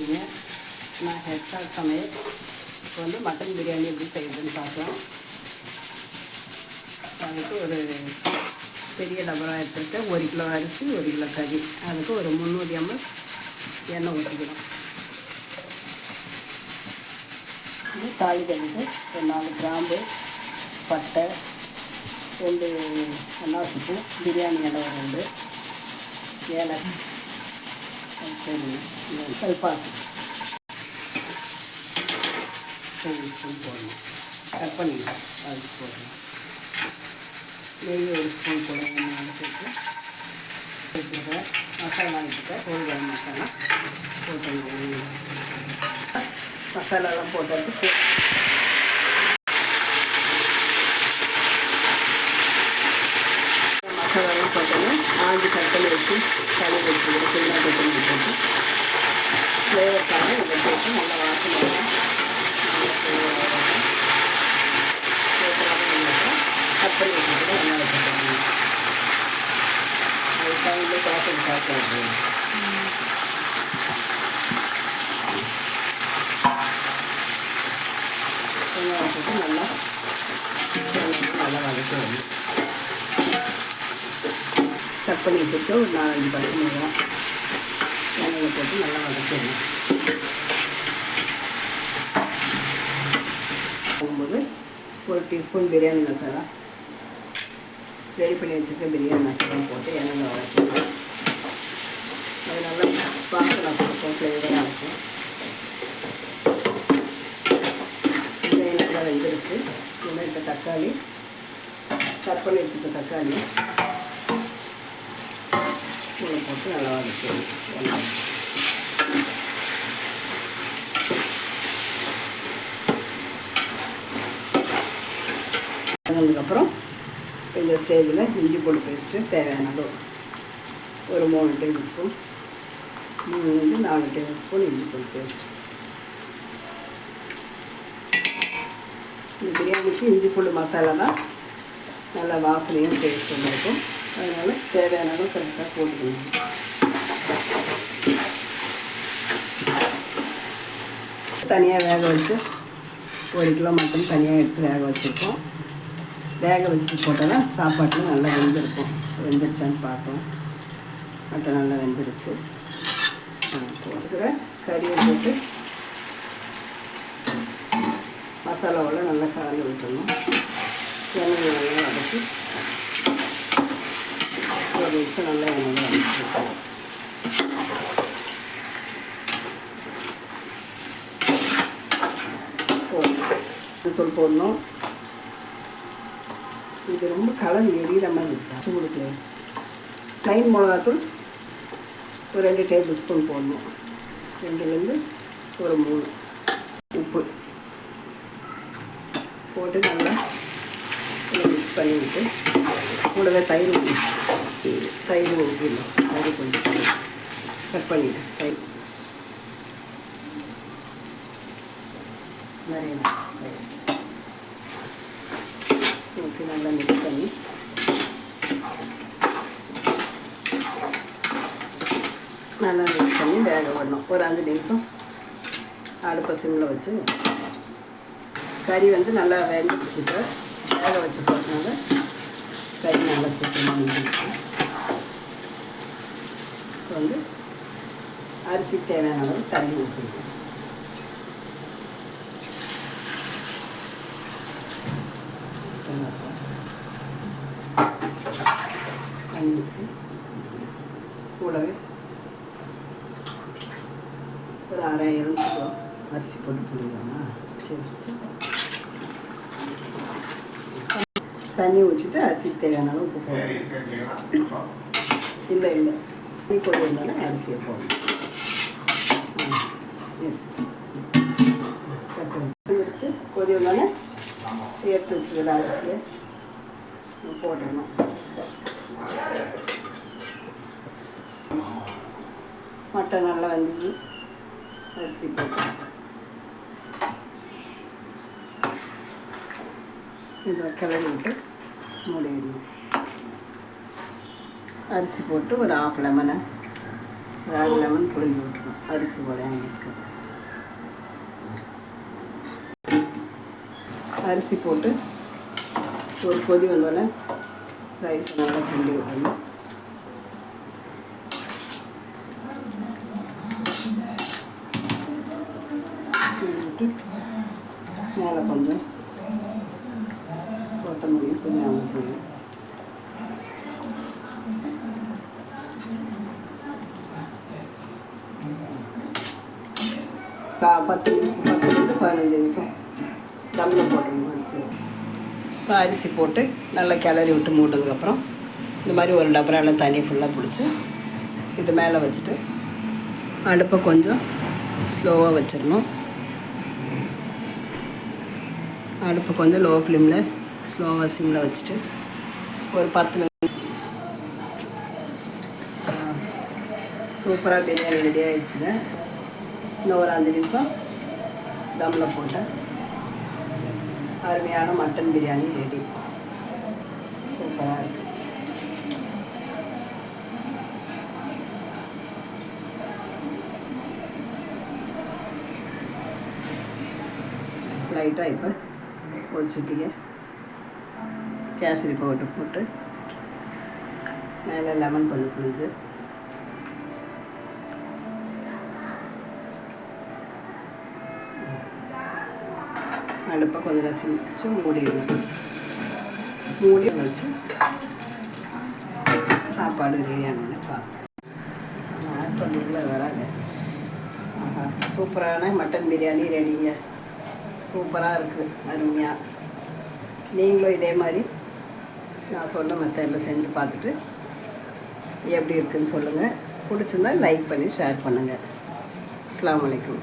இருக்கீங்க நான் ஹெட்ஸாக சமையல். இப்போ வந்து மட்டன் பிரியாணி எப்படி செய்யுதுன்னு பார்க்கலாம். அதுக்கு ஒரு பெரிய டபரா எடுத்துகிட்டு ஒரு கிலோ அரிசி ஒரு கிலோ கறி. அதுக்கு ஒரு முந்நூறு எம்எல் எண்ணெய் ஊற்றிக்கணும் இது தாலி கழித்து ஒரு நாலு கிராம்பு பட்டை ரெண்டு அன்னாசிப்பு பிரியாணி இலை ரெண்டு ஏலக்காய். ಸ್ವಲ್ಪ ஸ்பூன் போடணும் கட் பண்ணிக்கலாம் அது போடணும் நெய் ஒரு ஸ்பூன் போடணும் நாலு சேர்த்து மசாலா வச்சுருக்கேன் கோழி கரம் மசாலா போட்டு மசாலாலாம் போட்டாச்சு மசாலாலாம் போட்டோன்னா ஆஞ்சு கட் பண்ணி வச்சு தனி வச்சுக்கணும் சின்ன கட் பண்ணி போட்டு ஃப்ளேவருக்காக இதை போட்டு நல்லா வாசனை கட் பண்ணி வச்சுக்கிட்டு நல்லா வச்சுக்கணும் அது டைமில் சாப்பிட்டு சாப்பிட்டு வெங்காயம் போட்டு நல்லா நல்லா வதக்கணும் கட் பண்ணி வச்சுட்டு ஒரு நாலஞ்சு பச்சை மிளகாய் எண்ணெயில் போட்டு நல்லா வதக்கணும் போகும்போது ஒரு டீஸ்பூன் பிரியாணி மசாலா. ரெடி பண்ணி வச்சுருக்க பிரியாணி மசாலா போட்டு எண்ணெயில் வதக்கணும் அது நல்லா வாசனை கொடுக்கும் ஃப்ளேவராக இருக்கும். வெங்காயம் நல்லா வெந்துருச்சு. இதில் இப்போ தக்காளி கட் பண்ணி வச்சுருக்க தக்காளி. இதில் போட்டு நல்லா வதக்கணும் அதுக்கப்புறம் இந்த ஸ்டேஜில் இஞ்சி பூண்டு பேஸ்ட்டு தேவையான ஒரு மூணு டேபிள் ஸ்பூன். மூணுலேருந்து நாலு டேபிள் ஸ்பூன் இஞ்சி பூண்டு பேஸ்ட் இந்த பிரியாணிக்கு இஞ்சி பூண்டு மசாலா தான் நல்லா வாசனையும் டேஸ்ட்டும் இருக்கும். அதனால் தேவையான அளவு கரெக்டாக போட்டுக்கணும். தனியாக வேக வச்சு ஒரு கிலோ மட்டன் தனியாக எடுத்து வேக வச்சுருக்கோம். வேக வச்சு போட்டோன்னா சாப்பாட்டில் நல்லா வெந்திருக்கும். வெந்துருச்சான்னு பார்ப்போம். மட்டன் நல்லா வெந்துருச்சு. போட்டுக்கிற கறியை போட்டு மசாலாவில் நல்லா கலந்து விட்டுணும் எண்ணெய் நல்லா வதக்கி ஒரு நிமிஷம் நல்லா எண்ணெய் வதக்கி தூள் போடணும் இது ரொம்ப கலர் எரியிற மாதிரி இருக்கு சூடுக்கு ப்ளைன் மிளகாத்தூள் ஒரு ரெண்டு டேபிள் ஸ்பூன் போடணும் ரெண்டுலேருந்து ஒரு மூணு உப்பு. போட்டு நல்லா பண்ணி விட்டு கூடவே தயிர் தயிர் ஊற்றிடணும் தயிர் கொஞ்சம் கட் பண்ணிவிட்டு தயிர். நிறைய ஓகே ஊற்றி நல்லா மிக்ஸ் பண்ணி. நல்லா மிக்ஸ் பண்ணி வேக விடணும். ஒரு அஞ்சு நிமிஷம் அடுப்பை சிம்மில் வச்சு. கறி வந்து நல்லா வேந்துச்சுட்டு வேக வச்சு போட்டனால கறி நல்லா சீக்கிரமாக வந்துடுச்சு இப்போ வந்து அரிசி தேவையான அளவு தண்ணி ஊற்றிடுவோம் தண்ணி ஊற்றி கூடவே ஒரு அரை எலுமிச்சோ அரிசி போட்டு புளிக்கலாமா சரி. தண்ணி ஊற்றிட்டு அரிசிக்கு தேவையான உப்பு போடணும். இல்லை இல்லை. டீ பொடி இருந்தாலும் அரிசியை போடணும் வந்துருச்சு கொதி வந்தோடனே எடுத்து வச்சுக்கிற அரிசியை போடணும் மட்டன் நல்லா வந்து அரிசி போட்டு இதில் கிளறி விட்டு மூடிடணும் அரிசி போட்டு ஒரு ஆஃப் லெமனை அரை லெமன் புளிஞ்சு விட்டுருணும் அரிசி போல இருக்கு. அரிசி போட்டு ஒரு கொதி வந்தோடனே ரைஸ் நல்லா கிண்டி விடணும். மேலே கொஞ்சம் கொத்தமல்லி கொஞ்சம் கா பத்து நிமிஷம் பத்துலேருந்து பதினஞ்சு நிமிஷம். தம்மில் போடணும் அரிசி இப்போ அரிசி போட்டு நல்லா கிளறி விட்டு மூட்டதுக்கப்புறம் இந்த மாதிரி ஒரு டபரால தண்ணி ஃபுல்லாக பிடிச்சி இது மேலே வச்சுட்டு அடுப்பை கொஞ்சம் ஸ்லோவாக வச்சிடணும். அடுப்பை கொஞ்சம் லோ ஃப்ளேமில் ஸ்லோவாக சிம்மில் வச்சுட்டு ஒரு பத்து நிமிஷம். சூப்பராக பிரியாணி ரெடி ஆகிடுச்சுங்க இன்னும் ஒரு அஞ்சு நிமிஷம் தம்மில் போட்டேன். அருமையான மட்டன் பிரியாணி ரெடி சூப்பராக இருக்குது லைட்டாக இப்போ ஒரு கேசரி பவுடர் போட்டு மேலே லெமன் கொஞ்சம் புரிஞ்சு அடுப்பை கொஞ்சம் ரசி வச்சு மூடிடணும். மூடி வச்சு சாப்பாடு ரெடியானோடனே பார்ப்போம் ஆட் வராங்க ஆஹா சூப்பரான மட்டன் பிரியாணி ரெடிங்க சூப்பராக இருக்குது அருமையாக நீங்களும் இதே மாதிரி நான் சொன்ன மெத்தடில் செஞ்சு பார்த்துட்டு எப்படி இருக்குதுன்னு சொல்லுங்கள் பிடிச்சிருந்தா லைக் பண்ணி ஷேர் பண்ணுங்கள் அஸ்லாம் வலைக்கம்